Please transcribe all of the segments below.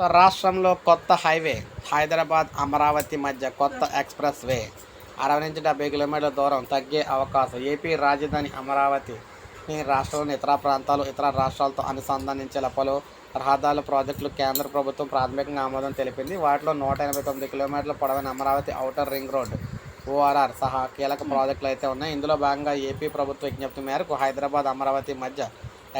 So రాష్ట్రంలో కొత్త highway Hyderabad Amaravati మధ్య కొత్త ఎక్స్ప్రెస్ వే. అరవై నుంచి డెబ్బై కిలోమీటర్ల దూరం తగ్గే అవకాశం. ఏపీ రాజధాని అమరావతి ఈ రాష్ట్రంలోని ఇతర ప్రాంతాలు ఇతర రాష్ట్రాలతో అనుసంధానించేలా పలు రహదారుల ప్రాజెక్టులు కేంద్ర ప్రభుత్వం ప్రాథమికంగా ఆమోదం తెలిపింది. వాటిలో నూట ఎనభై తొమ్మిది కిలోమీటర్ల పొడవైన Amaravati outer ring road ORR సహా కీలక ప్రాజెక్టులు అయితే ఉన్నాయి. ఇందులో భాగంగా ఏపీ ప్రభుత్వ విజ్ఞప్తి మేరకు హైదరాబాద్ అమరావతి మధ్య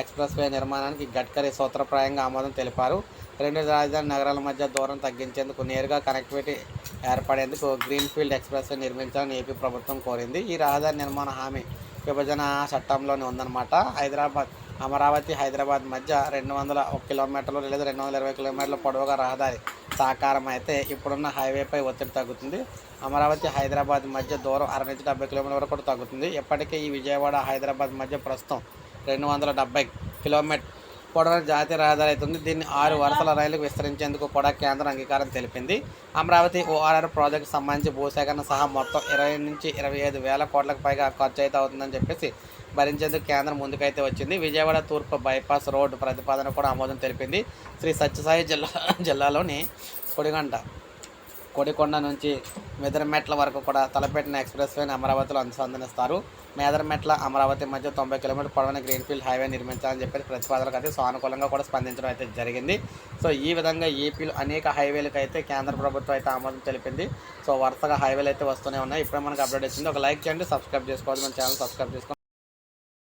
ఎక్స్ప్రెస్ వే నిర్మాణానికి గడ్కరీ సూత్రప్రాయంగా ఆమోదం తెలిపారు. రెండు రాజధాని నగరాల మధ్య దూరం తగ్గించేందుకు నేరుగా కనెక్టివిటీ ఏర్పడేందుకు గ్రీన్ఫీల్డ్ ఎక్స్ప్రెస్ వే నిర్మించాలని ఏపీ ప్రభుత్వం కోరింది. ఈ రహదారి నిర్మాణ హామీ విభజన చట్టంలోనే ఉందన్నమాట. హైదరాబాద్ అమరావతి హైదరాబాద్ మధ్య రెండు వందల ఒక కిలోమీటర్లు లేదా రెండు వందల ఇరవై కిలోమీటర్ల పొడవుగా రహదారి సాకారం అయితే ఇప్పుడున్న హైవేపై ఒత్తిడి తగ్గుతుంది. అమరావతి హైదరాబాద్ మధ్య దూరం అరవై నుంచి డెబ్బై కిలోమీటర్ల వరకు కూడా తగ్గుతుంది. ఇప్పటికే ఈ విజయవాడ హైదరాబాద్ మధ్య ప్రస్తుతం రెండు వందల డెబ్బై కిలోమీటర్ పొడవైన జాతీయ రహదారి అవుతుంది. దీన్ని ఆరు వరుసల రైలుకు విస్తరించేందుకు కూడా కేంద్రం అంగీకారం తెలిపింది. అమరావతి ఓఆర్ఆర్ ప్రాజెక్టు సంబంధించి భూసేకరణ సహా మొత్తం ఇరవై నుంచి ఇరవై ఐదు వేల కోట్లకు పైగా ఖర్చు అయితే అవుతుందని చెప్పేసి భరించేందుకు కేంద్రం ముందుకైతే వచ్చింది. విజయవాడ తూర్పు బైపాస్ రోడ్డు ప్రతిపాదన కూడా ఆమోదం తెలిపింది. శ్రీ సత్యసాయి జిల్లా జిల్లాలోని కొడిగంట కొడికొండ నుంచి మెదర్మెట్ల వరకు కూడా తలపెట్టిన ఎక్స్ప్రెస్ వేని అమరావతిలో అనుసంధానిస్తారు. మేదర్మెట్ల అమరావతి మధ్య తొంభై కిలోమీటర్ పొడవైన గ్రీన్ఫీల్డ్ హైవే నిర్మించాలని చెప్పి ప్రతిపాదనకు అయితే సానుకూలంగా కూడా స్పందించడం అయితే జరిగింది. సో ఈ విధంగా ఏపీలో అనేక హైవేలకు అయితే కేంద్ర ప్రభుత్వం అయితే ఆమోదం తెలిపింది. సో వరుసగా హైవేలు అయితే వస్తూనే ఉన్నాయి. ఇప్పుడే మనకు అప్డేట్ వచ్చింది. ఒక లైక్ చేయండి సబ్స్క్రైబ్ చేసుకోవాలి మన ఛానల్ సబ్స్క్రైబ్ చేసుకోండి.